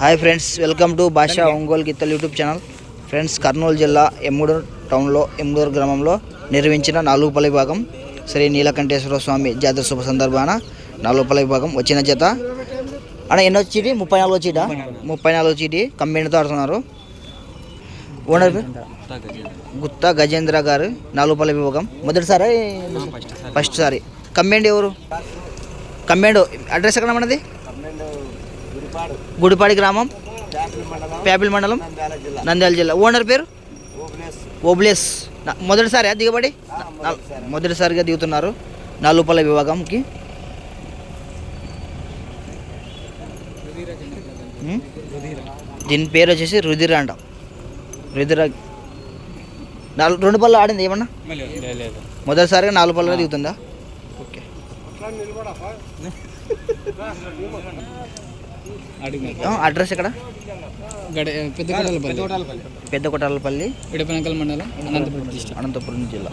Hi friends welcome to భాషా ఒంగోలు గిత్తలు YouTube channel. Friends Kurnool జిల్లా ఎమ్ముడూరు టౌన్లో ఎమ్ముడూరు గ్రామంలో నిర్వహించిన నాలుగు పల్లె విభాగం శ్రీ నీలకంఠేశ్వర స్వామి జాతర శుభ సందర్భాన నాలుగు పల్లె విభాగం వచ్చిన జత. అన్న ఎన్నో చీటి? ముప్పై నాలుగు చీట? ముప్పై నాలుగు చీటి కంపెనీతో ఆడుతున్నారు. ఓనర్? గుత్తా గజేంద్ర గారు నాలుగు పల్లె విభాగం మొదటిసారి ఫస్ట్ సారి. కమ్మెండ్ ఎవరు? కమ్మెండ్ అడ్రస్ ఎక్కడ మనది గుడిపాడి గ్రామం ప్యాపిల్ మండలం నంద్యాల జిల్లా. ఓనర్ పేరు? ఓబ్లేస్. మొదటిసారి దిగబడి? మొదటిసారిగా దిగుతున్నారు నాలుగు పల్లె విభాగంకి? దీని పేరు వచ్చేసి రుధిర అంట. రుధిర నాలుగు రెండు పళ్ళు ఆడింది ఏమన్నా? మొదటిసారిగా నాలుగు పళ్ళగా దిగుతుందా? ఓకే. అడ్రస్ ఎక్కడ? గడ పెద్ద కొట్టాలపల్లి పెద్ద కొట్టాలపల్లి ఇడపనకల్ మండలం అనంతపురం డిస్ట్రిక్ట్. అనంతపురం జిల్లా.